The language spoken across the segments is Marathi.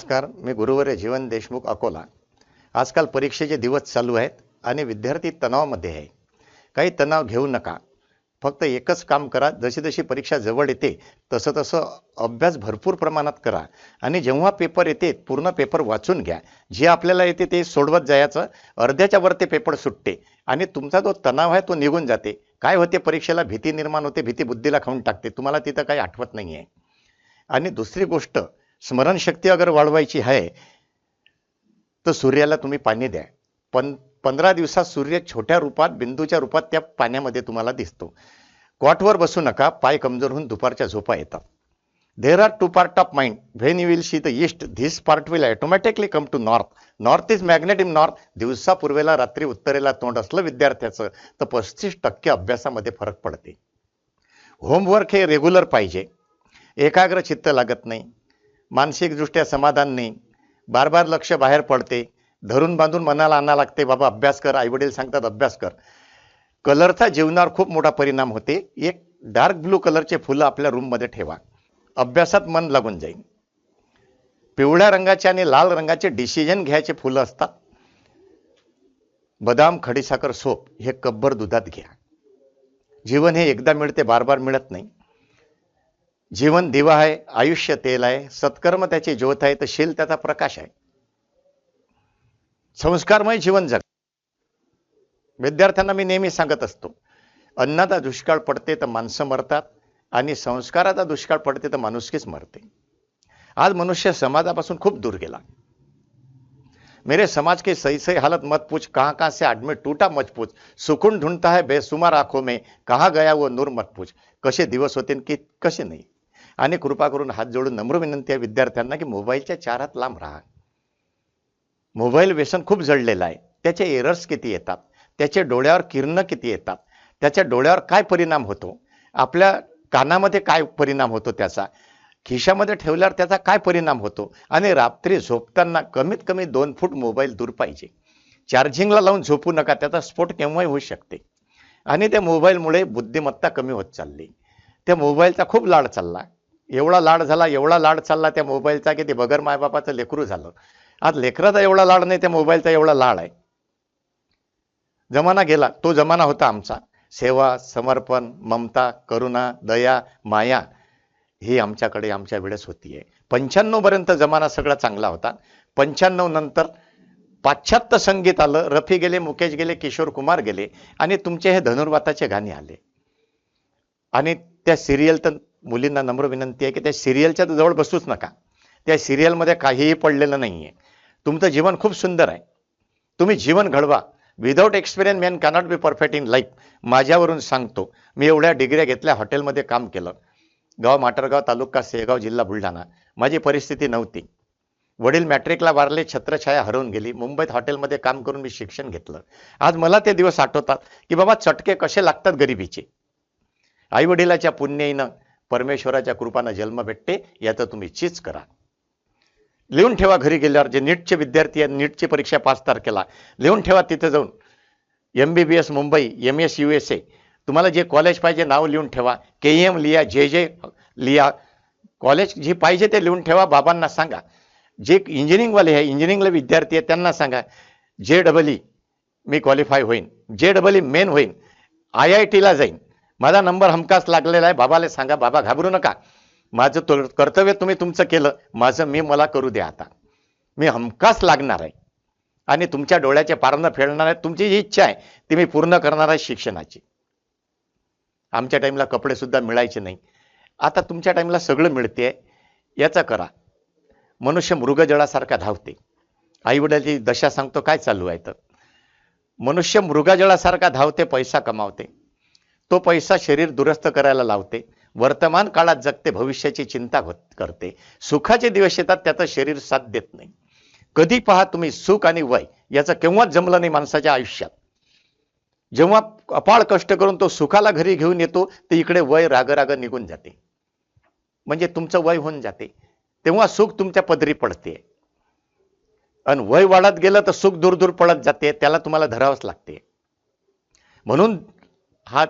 नमस्कार मी गुरुवर्य जीवन देशमुख अकोला. आजकाल परीक्षेचे दिवस चालू आहेत आणि विद्यार्थी तणावामध्ये आहे. काही तणाव घेऊ नका. फक्त एकच काम करा जशी जशी परीक्षा जवळ येते तसं तसं अभ्यास भरपूर प्रमाणात करा आणि जेव्हा पेपर येते पूर्ण पेपर वाचून घ्या. जे आपल्याला येते ते सोडवत जायचं अर्ध्याच्या वर ते पेपर सुटते आणि तुमचा जो तणाव आहे तो निघून जाते. काय होते परीक्षेला भीती निर्माण होते भीती बुद्धीला खाऊन टाकते. तुम्हाला तिथं काही आठवत नाही आहे आणि दुसरी गोष्ट स्मरणशक्ती अगर वाढवायची आहे तर सूर्याला तुम्ही पाणी द्या. पण पंधरा दिवसात सूर्य छोट्या रूपात बिंदूच्या रूपात त्या पाण्यामध्ये तुम्हाला दिसतो. कॉटवर बसू नका पाय कमजोर होऊन दुपारच्या झोपा येतात. There are two part of mind when you will see the east this part will automatically come to north north is magnet in north दिवसा पूर्वेला रात्री उत्तरेला तोंड असलं विद्यार्थ्याचं तर पस्तीस टक्के अभ्यासामध्ये फरक पडते. होमवर्क हे रेग्युलर पाहिजे. एकाग्र चित्त लागत नाही. मानसिकदृष्ट्या समाधान नाही. बार बार लक्ष बाहेर पडते. धरून बांधून मनाला आणा लागते. बाबा अभ्यास कर. आईवडील सांगतात अभ्यास कर. कलरचा जीवनावर खूप मोठा परिणाम होते. एक डार्क ब्लू कलरचे फुलं आपल्या रूममध्ये ठेवा. अभ्यासात मन लागून जाईल. पिवळ्या रंगाचे आणि लाल रंगाचे डिसिजन घ्यायचे फुलं असतात. बदाम खडीसाखर सोप हे कब्बर दुधात घ्या. जीवन हे एकदा मिळते बार बार मिळत नाही. जीवन दिवा आहे आयुष्य तेल आहे सत्कर्म त्याची ज्योत आहे तर शील त्याचा प्रकाश आहे. संस्कारमय जीवन जग. विद्यार्थ्यांना मी नेहमी सांगत असतो अन्नाचा दुष्काळ पडते तर माणसं मरतात आणि संस्काराचा दुष्काळ पडते तर माणुसकीच मरते. आज मनुष्य समाजापासून खूप दूर गेला. मेरे समाज के सही सही हालत मत पूछ कहाँ कहाँ से आदमी टूटा मत पूछ सुकून ढूंढता है बेसुमार आंखों में कहाँ गया वो नूर मत पूछ कसे दिवस होते की कसे नाही? आणि कृपा करून हात जोडून नम्र विनंती आहे विद्यार्थ्यांना की मोबाईलच्या चारात लांब राहा. मोबाईल व्यसन खूप जडलेलं आहे. त्याचे एरर्स किती येतात? त्याचे डोळ्यावर किरणं किती येतात? त्याच्या डोळ्यावर काय परिणाम होतो? आपल्या कानामध्ये काय परिणाम होतो त्याचा? खिशामध्ये ठेवल्यावर त्याचा काय परिणाम होतो? आणि रात्री झोपताना कमीत कमी दोन फूट मोबाईल दूर पाहिजे. चार्जिंगला लावून झोपू नका त्याचा स्फोट केव्हाही होऊ शकते. आणि त्या मोबाईलमुळे बुद्धिमत्ता कमी होत चालली. त्या मोबाईलचा खूप लाड चालला. एवढा लाड झाला एवढा लाड चालला त्या मोबाईलचा की ते बगर मायबापाचं लेकरू झालं. आज लेकराचा एवढा लाड नाही त्या मोबाईलचा एवढा लाड आहे. जमाना गेला तो जमाना होता आमचा. सेवा समर्पण ममता करुणा दया माया ही आमच्याकडे आमच्या वेळेस होतीये. पंच्याण्णव पर्यंत जमाना सगळा चांगला होता. पंच्याण्णव नंतर पाश्चात्य संगीत आलं रफी गेले मुकेश गेले किशोर कुमार गेले आणि तुमचे हे धनुर्वाताचे गाणे आले. आणि त्या सिरियल तर मुलींना नम्र विनंती आहे की त्या सिरियलच्या जवळ बसूच नका. त्या सिरियलमध्ये काहीही पडलेलं नाही आहे तुमचं जीवन खूप सुंदर आहे. तुम्ही जीवन घडवा. Without experience man cannot be perfect in life माझ्यावरून सांगतो मी एवढ्या डिग्र्या घेतल्या हॉटेलमध्ये काम केलं. गाव माटरगाव तालुका सेगाव जिल्हा बुलढाणा. माझी परिस्थिती नव्हती. वडील मॅट्रिकला वारले छत्रछाया हरवून गेली. मुंबईत हॉटेलमध्ये काम करून मी शिक्षण घेतलं. आज मला ते दिवस आठवतात की बाबा चटके कसे लागतात गरिबीचे. आई वडिलाच्या पुण्याईनं परमेश्वराच्या कृपानं जन्म भेटते याचं तुम्ही चीज करा. लिहून ठेवा घरी गेल्यावर जे नीटचे विद्यार्थी आहेत नीटची परीक्षा पाच तारखेला लिहून ठेवा तिथे जाऊन. M B B S Mumbai M S U S A तुम्हाला जे कॉलेज पाहिजे नाव लिहून ठेवा. के एम लिहा जे जे लिहा. कॉलेज जी पाहिजे ते लिहून ठेवा बाबांना सांगा. जे इंजिनिअरिंगवाले आहे इंजिनिअरिंगला विद्यार्थी आहेत त्यांना सांगा. जे डबल ई मी क्वालिफाय होईन. जे डबल ई मेन होईन. आय आय टीला जाईन. माझा नंबर हमखास लागलेला आहे. बाबाला सांगा बाबा घाबरू नका. माझं तो कर्तव्य तुम्ही तुमचं केलं. माझं मी मला करू द्या आता. मी हमखास लागणार आहे. आणि तुमच्या डोळ्याचे पारणं फेडणार आहे. तुमची जी इच्छा आहे ती मी पूर्ण करणार आहे शिक्षणाची. आमच्या टाईमला कपडे सुद्धा मिळायचे नाही. आता तुमच्या टाईमला सगळं मिळते. याचा करा. मनुष्य मृगजळासारखा धावते. आईवडिलाची दशा सांगतो काय चालू आहे तर मनुष्य मृगजळासारखा धावते पैसा कमावते. तो पैसा शरीर दुरुस्त करायला लावते वर्तमान काळात जगते भविष्याची चिंता होत करते. सुखाचे दिवस येतात त्याचं शरीर साथ देत नाही. कधी पहा तुम्ही सुख आणि वय याचं केव्हाच जमलं नाही माणसाच्या आयुष्यात. जेव्हा अपाळ कष्ट करून तो सुखाला घरी घेऊन येतो तर इकडे वय राग निघून जाते. म्हणजे तुमचं वय होऊन जाते. तेव्हा सुख तुमच्या पदरी पडते. आणि वय वाढत गेलं तर सुख दूर दूर पडत जाते. त्याला तुम्हाला धरावंच लागते. म्हणून हा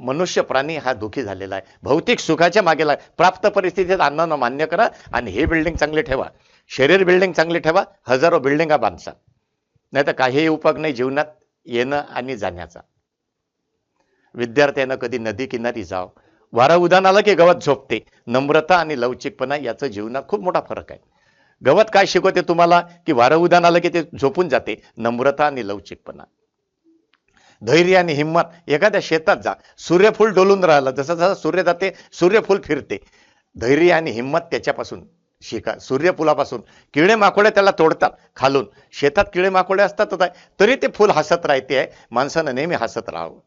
मनुष्य प्राणी हा दुखी झालेला आहे. भौतिक सुखाच्या मागेला प्राप्त परिस्थितीत अन्न मान्य करा आणि हे बिल्डिंग चांगले ठेवा. शरीर बिल्डिंग चांगली ठेवा हजारो बिल्डिंगा बांधसा. नाही तर काहीही उपयोग नाही जीवनात येणं आणि जाण्याचा. विद्यार्थ्यानं कधी नदी किनारी जाव. वारा उदान आलं की गवत झोपते. नम्रता आणि लवचिकपणा याचं जीवनात खूप मोठा फरक आहे. गवत काय शिकवते तुम्हाला? की वारं उदान आलं की ते झोपून जाते. नम्रता आणि लवचिकपणा. धैर्य आणि हिंमत एखाद्या शेतात जा. सूर्यफूल डोलून राहिलं. जसं जसं सूर्य जाते सूर्यफूल फिरते. धैर्य आणि हिंमत त्याच्यापासून शिका. सूर्यफुलापासून. किडे माकोडे त्याला तोडतात खालून. शेतात किडे माकोडे असतातच आहे. तरी ते फुल हसत राहते. आहे माणसानं नेहमी हसत राहावं.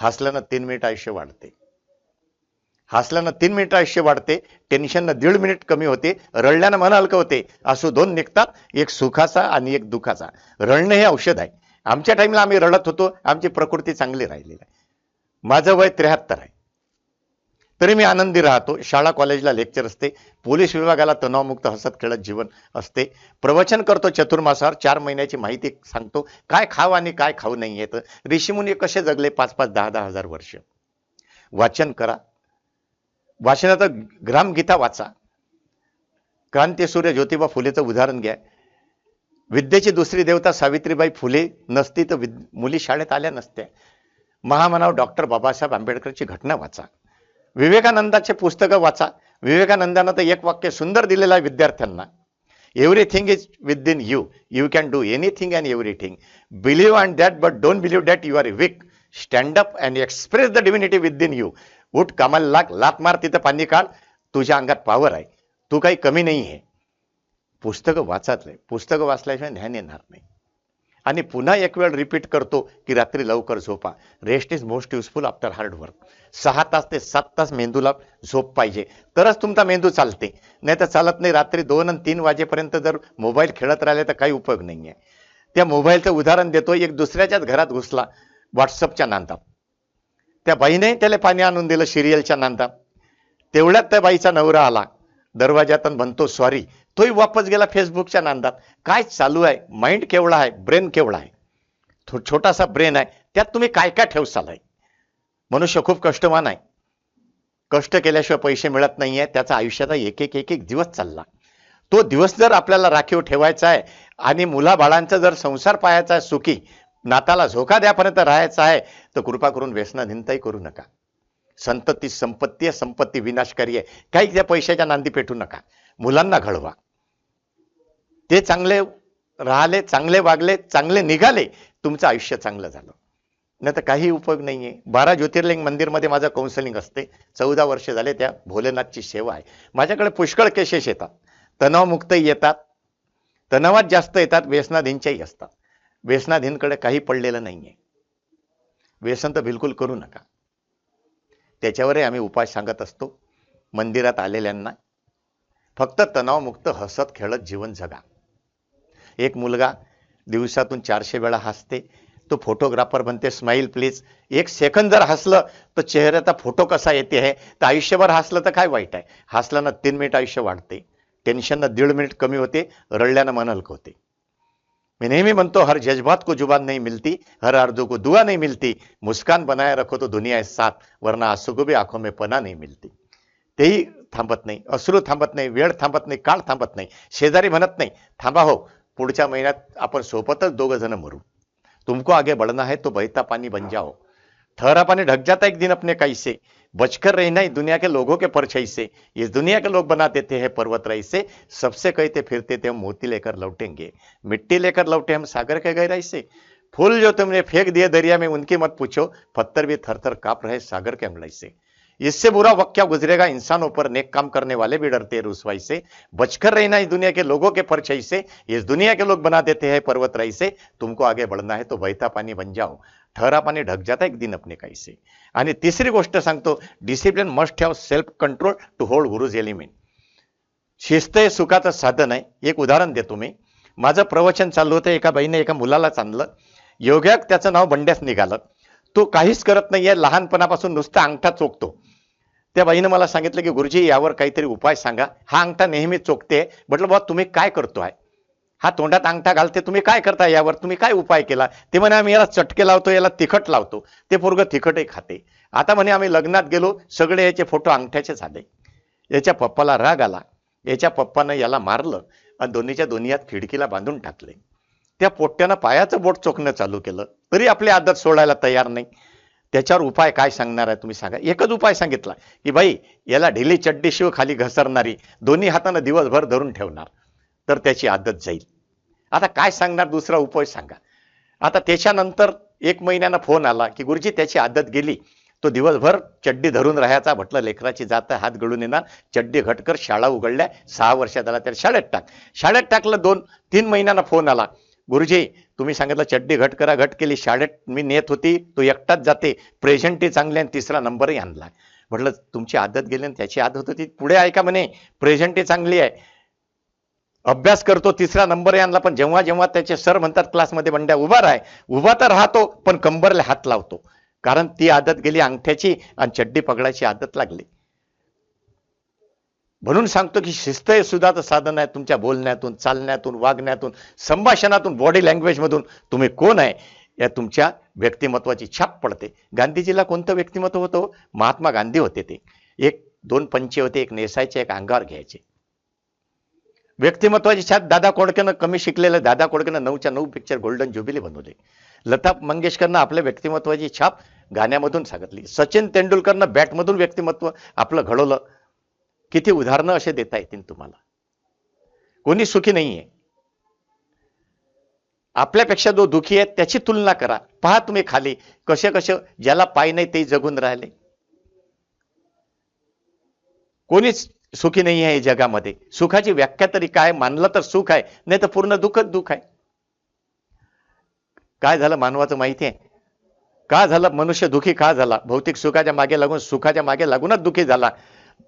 हसल्यानं तीन मिनिट आयुष्य वाढते. हसल्यानं तीन मिनिट आयुष्य वाढते. टेन्शननं दीड मिनिट कमी होते. रडल्यानं मन हलकं होते. असू दोन निघतात. एक सुखाचा आणि एक दुखाचा. रडणं हे औषध आहे. आमच्या टाईमला आम्ही रडत होतो. आमची प्रकृती चांगली राहिलेली आहे. माझं वय त्र्याहत्तर आहे. तरी मी आनंदी राहतो. शाळा कॉलेजला लेक्चर असते. पोलीस विभागाला तणावमुक्त हसत खेळत जीवन असते. प्रवचन करतो चतुर्मासावर. चार महिन्याची माहिती सांगतो. काय खाव आणि काय खाऊ नाही येतं. ऋषीमुनी कसे जगले? पाच पाच दहा दहा हजार वर्ष. वाचन करा. वाचनाचं ग्रामगीता वाचा. क्रांतीसूर्य ज्योतिबा फुलेचं उदाहरण घ्या. विद्येची दुसरी देवता सावित्रीबाई फुले नसती तर विद मुली शाळेत आल्या नसत्या. महामानव डॉक्टर बाबासाहेब आंबेडकरची घटना वाचा. विवेकानंदाचे पुस्तकं वाचा. विवेकानंदानं तर एक वाक्य सुंदर दिलेलं आहे विद्यार्थ्यांना. Everything is within you you can do anything and everything believe and that but don't believe that you are weak stand up and express the divinity within you उठ कामाला लाग. लात मार तिथं पाणी काढ. तुझ्या अंगात पॉवर आहे. तू काही कमी नाही आहे. पुस्तकं वाचातलंय पुस्तकं वाचल्याशिवाय ध्यान येणार नाही. आणि पुन्हा एक वेळ रिपीट करतो की रात्री लवकर झोपा. Rest is most useful after hard work सहा तास ते सात तास मेंदूला झोप पाहिजे. तरच तुमचा मेंदू चालते. नाही तर चालत नाही. रात्री दोन आणि तीन वाजेपर्यंत जर मोबाईल खेळत राहिले तर काही उपयोग नाही आहे त्या मोबाईलचं उदाहरण देतो. एक दुसऱ्याच्याच घरात घुसला. व्हॉट्सअपच्या नांदात त्या बाईने त्याला पाणी आणून दिलं सिरियलच्या नांदात तेवढ्यात त्या बाईचा नवरा आला. दरवाजातून म्हणतो सॉरी तोही वापस गेला फेसबुकच्या नांदात. काय चालू आहे? माइंड केवढा आहे? ब्रेन केवढा आहे? थो- छोटासा ब्रेन आहे. त्यात तुम्ही काय काय ठेवू चालाय मनुष्य खूप कष्टवान आहे. कष्ट केल्याशिवाय पैसे मिळत नाहीये. त्याचा आयुष्याचा एक एक एक एक दिवस चालला. तो दिवस जर आपल्याला राखीव ठेवायचा आहे आणि मुलाबाळांचा जर संसार पाहायचा आहे सुखी नाताला झोका द्यापर्यंत राहायचा आहे तर कृपा करून व्यसनाधीनताही करू नका. संतती संपत्ती आहे संपत्ती विनाशकारी आहे. काही त्या पैशाच्या नांदी पेटू नका. मुलांना घडवा. ते चांगले राहिले चांगले वागले चांगले निघाले तुमचं आयुष्य चांगलं झालं. नाही तर काही उपयोग नाहीये. बारा ज्योतिर्लिंग मंदिरमध्ये माझं काउन्सिलिंग असते. चौदा वर्ष झाले त्या भोलेनाथची सेवा आहे. माझ्याकडे पुष्कळ केसेस येतात. तणावमुक्तही येतात. तणावात जास्त येतात. व्यसनाधीनच्याही असतात. व्यसनाधीनकडे काही पडलेलं नाहीये. व्यसन तर बिलकुल करू नका. त्याच्यावरही आम्ही उपाय सांगत असतो. मंदिरात आलेल्यांना फक्त तणावमुक्त हसत खेळत जीवन जगा. एक मुलगा दिवसातून चारशे वेळा हसते. तो फोटोग्राफर बनते स्माईल प्लीज एक सेकंद जर हसलं तर चेहऱ्याचा फोटो कसा येते आहे तर आयुष्यभर हसलं तर काय वाईट आहे? हसल्यानं तीन मिनिट आयुष्य वाढते. टेन्शननं दीड मिनिट कमी होते रडल्यानं मन हलकं होते. मैं नेहमी म्हणतो हर जज्बात को जुबान नहीं मिलती हर आरजू को दुआ नहीं मिलती मुस्कान बनाए रखो तो दुनिया आहे साथ वरना आंसू को भी आंखों में पना नहीं मिलती. तेही थांबत नाही अश्रू थांबत नाही वेळ थांबत नाही काळ थांबत नाही शेजारी म्हणत नाही थांबा हो पुढच्या महिन्यात आपण सोबतच दोघं जण मरू. तुमको आगे बढ़ना है तो बहता पानी बन जाओ ठहरा पानी ढक जाता एक दिन अपने कई से बचकर रहना ही दुनिया के लोगों के परछाई से इस दुनिया के लोग बना देते हैं पर्वत रई से सबसे कहते फिरते थे हम मोती लेकर लौटेंगे. मिट्टी लेकर लौटे हम सागर के गहराई से. फूल जो तुमने फेंक दिए दरिया में, उनकी मत पूछो. पत्थर भी थर थर काप रहे सागर के अंगड़ाई से. इससे बुरा वक्त क्या गुजरेगा? इंसानों पर नेक काम करने वाले भी डरते हैं रुसवाई से। बचकर रहना इस दुनिया के लोगों के परछाई से, इस दुनिया के लोग बना देते हैं पर्वत रई से। तुमको आगे बढ़ना है तो बहता पानी बन जाओ। ठहरा पाणी ढक जाता एक दिन अपने कैसे आणि तिसरी गोष्ट सांगतो discipline must have self control to hold guru's element शिस्त हे सुखाचं साधन आहे एक उदाहरण देतो मी। माझं प्रवचन चालू होतं, एका बाईने एका मुलालाच आणलं योग्यात त्याचं नाव बंड्यास निघालं. तो काहीच करत नाहीये. लहानपणापासून नुसता अंगठा चोकतो त्या बाईनं मला सांगितलं की गुरुजी यावर काहीतरी उपाय सांगा. हा अंगठा नेहमी चोकते म्हटलं बाबा तुम्ही काय करतोय? हा तोंडात अंगठा घालते. तुम्ही काय करता यावर? तुम्ही काय उपाय केला? ते म्हणे आम्ही याला चटके लावतो याला तिखट लावतो. ते पोरग तिखटही खाते. आता म्हणे आम्ही लग्नात गेलो. सगळे याचे फोटो अंगठ्याचे झाले. याच्या पप्पाला राग आला. याच्या पप्पानं याला मारलं आणि दोन्हीच्या दोन्ही हात खिडकीला बांधून टाकले. त्या पोट्ट्यानं पायाचं बोट चोखणं चालू केलं. तरी आपली आदत सोडायला तयार नाही. त्याच्यावर उपाय काय सांगणार आहे तुम्ही सांगा. एकच उपाय सांगितला की बाई याला ढिली चड्डी शिव खाली घसरणारी दोन्ही हातानं दिवसभर धरून ठेवणार तर त्याची आदत जाईल. आता काय सांगणार दुसरा उपाय सांगा. आता त्याच्यानंतर एक महिन्यानं फोन आला की गुरुजी त्याची आदत गेली. तो दिवसभर चड्डी धरून राहायचा म्हटलं लेकराची जात हात गळून येणार. चड्डी घटकर शाळा उघडल्या सहा वर्षात आला त्याला शाळेत टाक. शाळेत टाकलं दोन तीन महिन्यानं फोन आला. गुरुजी तुम्ही सांगितलं चड्डी घट करा घट केली शाळेत मी नेत होती तो एकटाच जाते प्रेझेंटही चांगले आणि तिसरा नंबरही आणला म्हटलं तुमची आदत गेली आणि त्याची आदत होती पुढे ऐका म्हणे प्रेझेंटही चांगली आहे. अभ्यास करतो तिसरा नंबर आणला पण जेव्हा जेव्हा त्याचे सर म्हणतात क्लासमध्ये बंड्या उभा राह उभा तर राहतो पण कंबरला हात लावतो. कारण ती आदत गेली अंगठ्याची आणि चड्डी पकडायची आदत लागली. म्हणून सांगतो की शिस्त हे सुद्धा साधन आहे तुमच्या बोलण्यातून चालण्यातून वागण्यातून संभाषणातून बॉडी लँग्वेजमधून तुम्ही कोण आहे या तुमच्या व्यक्तिमत्वाची छाप पडते. गांधीजीला कोणतं व्यक्तिमत्व होतं? महात्मा गांधी होते ते. एक दोन पंचे होते एक नेसायचे एक अंगावर घ्यायचे. व्यक्तिमत्वाची छाप दादा कोडकेनं कमी शिकलेलं दादा कोडकेनं नऊच्या नऊ पिक्चर गोल्डन ज्युबिली बनवले. लता मंगेशकरनं आपल्या व्यक्तिमत्वाची छाप गाण्यामधून सांगितली. सचिन तेंडुलकरनं बॅटमधून व्यक्तिमत्व आपलं घडवलं. किती उदाहरणं असे देता येतील तुम्हाला? कोणी सुखी नाहीये. आपल्यापेक्षा जो दुखी आहे त्याची तुलना करा. पहा तुम्ही खाली कसे कसे ज्याला पाय नाही ते जगून राहिले. कोणीच सुखी नाही आहे जगामध्ये? सुखाची व्याख्या तरी काय? मानलं तर सुख आहे नाही तर पूर्ण दुःखच दुःख आहे. काय झालं मानवाचं माहिती आहे? का झालं मनुष्य दुखी? का झाला? भौतिक सुखाच्या मागे लागून सुखाच्या मागे लागूनच दुखी झाला.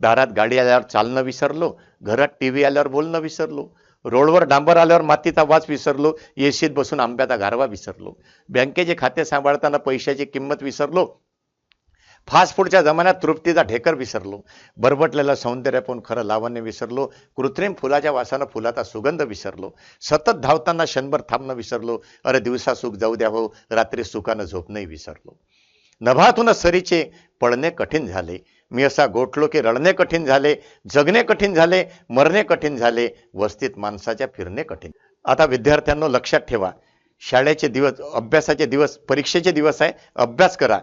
दारात गाडी आल्यावर चालणं विसरलो घरात टीव्ही आल्यावर बोलणं विसरलो रोडवर डांबर आल्यावर मातीचा वास विसरलो एसीत बसून आंब्याचा गारवा विसरलो बँकेचे खाते सांभाळताना पैशाची किंमत विसरलो फास्ट फूडच्या जमान्यात तृप्तीचा ढेकर विसरलो बरबटलेलं सौंदर्य पण खरं लावण्य विसरलो कृत्रिम फुलाच्या वासानं फुलाचा सुगंध विसरलो सतत धावताना क्षणभर थांबणं विसरलो अरे दिवसा सुख जाऊ द्या हो रात्री सुखानं झोपणंही विसरलो. नभातून सरीचे पळणे कठीण झाले मी असा गोठलो की रडणे कठीण झाले जगणे कठीण झाले मरणे कठीण झाले वस्तीत माणसाच्या फिरणे कठीण. आता विद्यार्थ्यांना लक्षात ठेवा शाळेचे दिवस अभ्यासाचे दिवस परीक्षेचे दिवस आहे अभ्यास करा.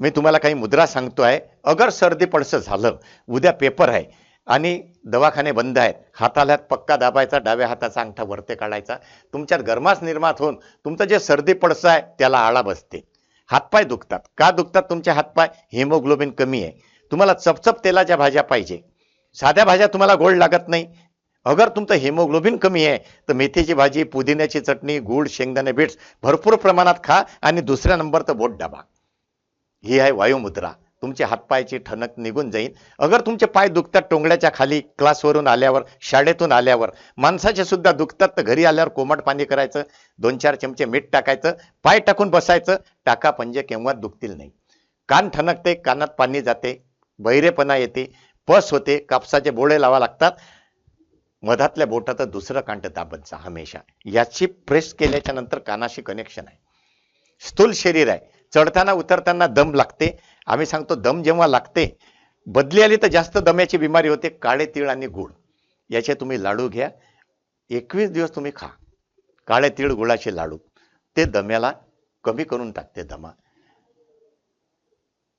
मी तुम्हाला काही मुद्रा सांगतो आहे अगर सर्दी पडसं झालं उद्या पेपर आहे आणि दवाखाने बंद आहेत हाताला पक्का दाबायचा डाव्या हाताचा अंगठा वरते काढायचा तुमच्यात गरमास निर्मात होऊन तुमचं जे सर्दी पडसं आहे त्याला आळा बसते. हातपाय दुखतात. का दुखतात तुमचे हातपाय? हिमोग्लोबिन कमी आहे. तुम्हाला चपचप तेलाच्या भाज्या पाहिजे. साध्या भाज्या तुम्हाला गोड लागत नाही. अगर तुमचं हेमोग्लोबिन कमी आहे तर मेथीची भाजी पुदिन्याची चटणी गुळ शेंगदाणे बीट्स भरपूर प्रमाणात खा आणि दुसऱ्या नंबरचं बोट डबा ही आहे वायुमुद्रा. तुमच्या हातपायची ठणक निघून जाईल. अगर तुमचे पाय दुखतात टोंगड्याच्या खाली क्लासवरून आल्यावर शाळेतून आल्यावर माणसाचे सुद्धा दुखतात तर घरी आल्यावर कोमट पाणी करायचं दोन चार चमचे मीठ टाकायचं पाय टाकून बसायचं टाका पंजे केव्हा दुखतील नाही. कान ठणकते कानात पाणी जाते बहिरेपणा येते पस होते कापसाचे बोळे लावा लागतात. मधातल्या बोटात दुसरं कांट दाबत जा हमेशा. याची प्रेस केल्याच्यानंतर कानाशी कनेक्शन आहे. स्थूल शरीर आहे. चढताना उतरताना दम लागते. आम्ही सांगतो दम जेव्हा लागते बदली आली तर जास्त दम्याची बिमारी होते काळे तीळ आणि गुळ. याचे तुम्ही लाडू घ्या. एकवीस दिवस तुम्ही खा. काळे तीळ गुळाचे लाडू. ते दम्याला कमी करून टाकते दमा.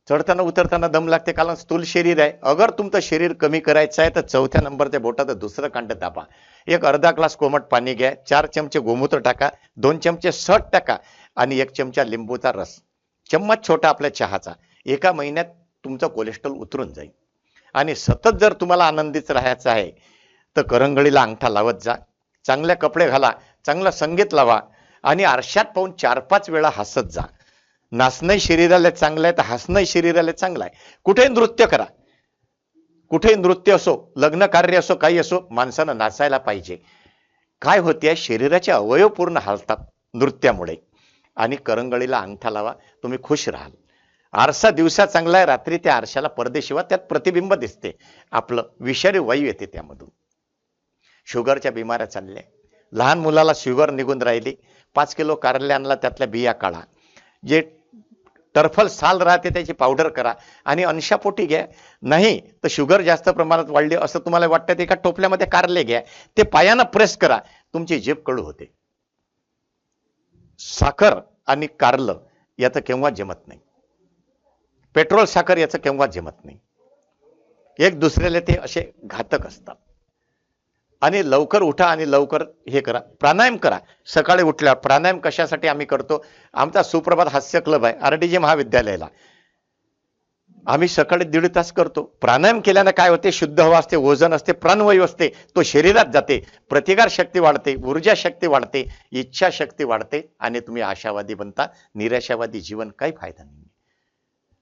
चढताना उतरताना दम लागते कारण स्थूल शरीर आहे. अगर तुमचं शरीर कमी करायचं आहे तर चौथ्या नंबरच्या बोटात दुसरं कांड दाबा एक अर्धा ग्लास कोमट पाणी घ्या चार चमचे गोमूत्र टाका दोन चमचे सट टाका आणि एक चमचा लिंबूचा रस. चम्मच छोटा आपल्या चहाचा. एका महिन्यात तुमचं कोलेस्ट्रॉल उतरून जाईल. आणि सतत जर तुम्हाला आनंदीच राहायचं आहे तर करंगळीला अंगठा लावत जा. चांगले कपडे घाला चांगलं संगीत लावा आणि आरशात पाहून चार पाच वेळा हसत जा. नाचणं शरीराला चांगलं आहे तर हसणं शरीराला चांगलं आहे. कुठेही नृत्य करा. कुठेही नृत्य असो लग्न कार्य असो काही असो माणसानं नाचायला पाहिजे. काय होते शरीराचे अवयव पूर्ण हालतात नृत्यामुळे. आणि करंगळीला अंगठा लावा तुम्ही खुश राहाल. आरसा दिवसा चांगला आहे रात्री त्या आरशाला परदेशिवा त्यात प्रतिबिंब दिसते. आपलं विषारी वायू येते त्यामधून. शुगरच्या बिमाऱ्या चालल्या. लहान मुलाला शुगर निघून राहिली. पाच किलो कारले आणला त्यातल्या बिया काढा. जे टर्फल साल राहते त्याची पावडर करा. आणि अंशापोटी घ्या. नाही तर शुगर जास्त प्रमाणात वाढली असं तुम्हाला वाटतं ते एका टोपल्यामध्ये कारले घ्या. ते पायानं प्रेस करा. तुमची जीभ कडू होते. साखर आणि कारलं याचं केव्हा जमत नाही. पेट्रोल साखर याचं केव्हा जमत नाही. एक दुसऱ्याला ते असे घातक असतात. आणि लवकर उठा आणि लवकर हे करा. प्राणायाम करा. सकाळी उठल्यावर प्राणायाम कशासाठी आम्ही करतो? आमचा सुप्रभात हास्य क्लब आहे आर डी जे महाविद्यालयाला. आम्ही सकाळी दीड तास करतो. प्राणायाम केल्यानं काय होते? शुद्ध हवा असते वजन असते प्राणवायू असते तो शरीरात जाते प्रतिकार शक्ती वाढते ऊर्जा शक्ती वाढते इच्छा शक्ती वाढते आणि तुम्ही आशावादी बनता निराशावादी जीवन काही फायदा नाही.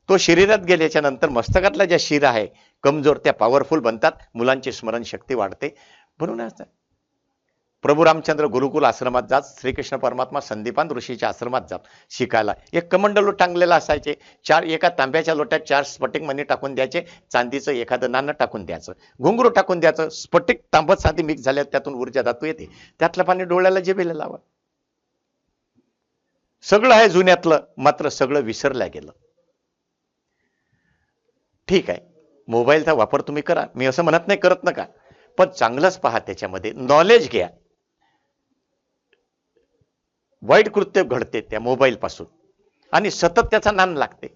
तो शरीरात गेल्याच्यानंतर मस्तकातला ज्या शिरा आहे कमजोर त्या पॉवरफुल बनतात मुलांची स्मरणशक्ती वाढते. म्हणून प्रभू रामचंद्र गुरुकुल आश्रमात जात श्रीकृष्ण परमात्मा संदीपान ऋषीच्या आश्रमात जात शिकायला. एक कमंडलू टांगलेलं असायचे. चार एका तांब्याच्या लोट्यात चार स्फटिक मणी टाकून द्यायचे. चांदीचं एखादं नाणं टाकून द्यायचं. घुंगरू टाकून द्यायचं. स्फटिक तांबत साधी मिक्स झाल्या त्यातून ऊर्जा धातू येते. त्यातलं पाणी डोळ्याला जेबेला लावा. सगळं आहे जुन्यातलं मात्र सगळं विसरल्या गेलं. ठीक आहे. मोबाईलचा वापर तुम्ही करा. मी असं म्हणत नाही करत नका. पण चांगलंच पहा त्याच्यामध्ये. नॉलेज घ्या. वाईट कृत्य घडते त्या मोबाईल पासून आणि सतत त्याचा नाम लागते.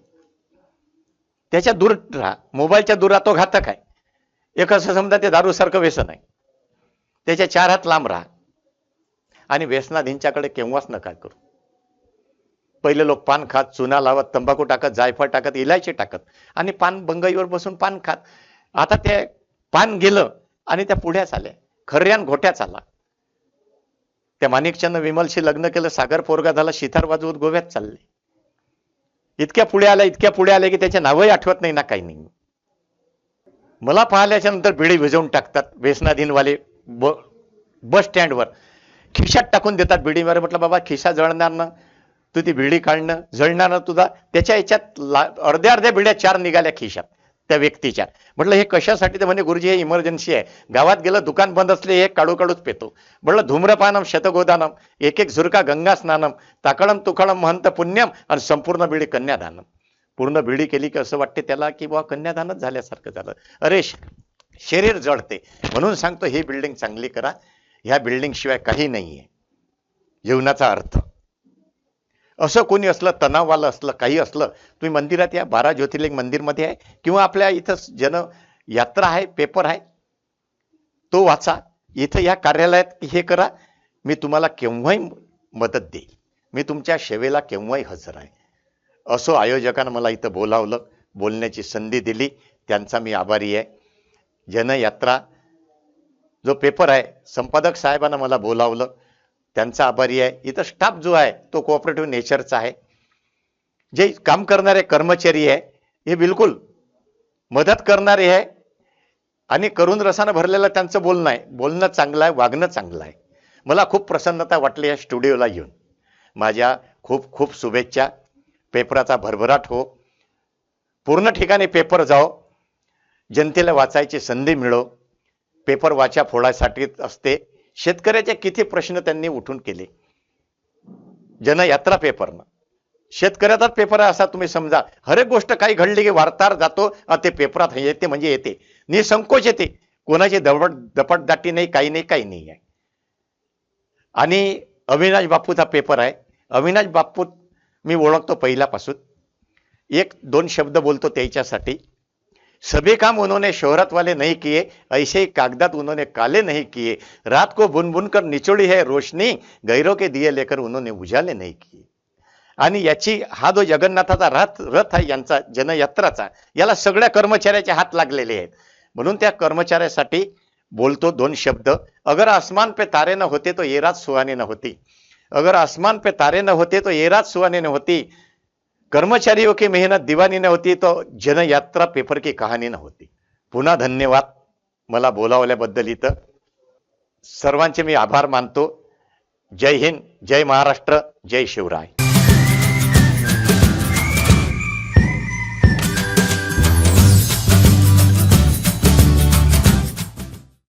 त्याच्या दूर राहा. मोबाईलच्या दूर तो घातक आहे. एक असं समजा ते दारूसारखं व्यसन आहे. त्याच्या चार हात लांब राहा. आणि व्यसनाधींच्याकडे केव्हाच नका करू. पहिले लोक पान खात चुना लावत तंबाखू टाकत जायफळ टाकत इलायची टाकत. आणि पान बंगईवर बसून पान खात. आता ते पान गेलं आणि त्या पुढ्याच आल्या खर्यान घोट्याच आला त्या माणिकचंद विमलशी लग्न केलं सागर पोरगा झाला शितार वाजवत गोव्यात चालले. इतक्या पुढे आल्या इतक्या पुढे आले की त्याचे नावही आठवत नाही ना काही नाही. मला पाहिल्याच्या नंतर बिडी भिजवून टाकतात व्यसनाधीनवाले ब बस स्टँडवर. खिशात टाकून देतात बिडीवर म्हटलं बाबा खिशा जळणार ना? तू ती बिडी काढणं जळणार ना तुझा? त्याच्या याच्यात ला- अर्ध्या अर्ध्या बिड्या चार निघाल्या खिशात. त्या व्यक्तीच्या. म्हटलं हे कशासाठी? ते म्हणे गुरुजी हे इमर्जन्सी आहे. गावात गेलं दुकान बंद असले हे काढू काढूच पेतो. म्हटलं धूम्रपानम शतगोदानम एक एक झुरका गंगा स्नानम ताकळम तुखळम महंत पुण्यम आणि संपूर्ण बिडी कन्यादानम. पूर्ण बिडी केली की असं वाटते त्याला की बुवा कन्यादानच झाल्यासारखं झालं. अरे शरीर जळते. म्हणून सांगतो ही बिल्डिंग चांगली करा. ह्या बिल्डिंग शिवाय काही आहे जीवनाचा अर्थ. असं कोणी असलं तणाववालं असलं काही असलं तुम्ही मंदिरात या बारा ज्योतिर्लिंग मंदिरमध्ये आहे किंवा आपल्या इथं जन यात्रा आहे पेपर आहे तो वाचा. इथं या कार्यालयात हे करा. मी तुम्हाला केव्हाही मदत देईल. मी तुमच्या सेवेला केव्हाही हजर आहे. असं आयोजकानं मला इथं बोलावलं. बोलण्याची संधी दिली. त्यांचा मी आभारी आहे. जनयात्रा जो पेपर आहे संपादक साहेबांना मला बोलावलं. त्यांचा आभारी आहे. इथं स्टाफ जो आहे तो कोऑपरेटिव्ह नेचरचा आहे. जे काम करणारे कर्मचारी आहे हे बिलकुल मदत करणारे आहे. आणि करून रसानं भरलेलं त्यांचं बोलणं आहे. बोलणं चांगलं आहे वागणं चांगलं आहे. मला खूप प्रसन्नता वाटली या स्टुडिओला येऊन माझ्या खूप खूप शुभेच्छा. पेपराचा भरभराट हो. पूर्ण ठिकाणी पेपर जाओ. जनतेला वाचायची संधी मिळो. पेपर वाचा फोडायसाठी असते. शेतकऱ्याचे किती प्रश्न त्यांनी उठून केले? जनयात्रा पेपरनं. शेतकऱ्याचाच पेपर आहे असा तुम्ही समजा. हर एक गोष्ट काही घडली की वार्ताहर जातो ते पेपरात येते म्हणजे येते. निसंकोच येते. कोणाची दपट दपटदाटी नाही काही नाही काही नाही आहे. आणि अविनाश बापूचा पेपर आहे. अविनाश बापू मी ओळखतो पहिल्यापासून. एक दोन शब्द बोलतो त्याच्यासाठी. सभी काम उन्होंने शोहरत वाले नहीं किए, ऐसे ही कागजात उन्होंने काले नहीं किए। रात को बुन बुन कर निचोड़ी है रोशनी, गैरों के दिए लेकर उन्होंने उजाले नहीं किए। आणि हा जो जगन्नाथाचा रथ रथ आहे यांचा, जनयात्राचा, याला सगळ्या कर्मचाऱ्याचे हात लागलेले आहेत. म्हणून बोलतो दोन शब्द. अगर आसमान पे तारे न होते तो ये रात सुहानी न होती. अगर आसमान पे तारे न होते तो ये रात सुहानी न होती. कर्मचारियों की मेहनत दीवानी न होती तो जनयात्रा पेपर की कहाणी न होती. पुन्हा धन्यवाद. मला बोलावल्याबद्दल इथं सर्वांचे मी आभार मानतो. जय हिंद जय महाराष्ट्र जय शिवराय.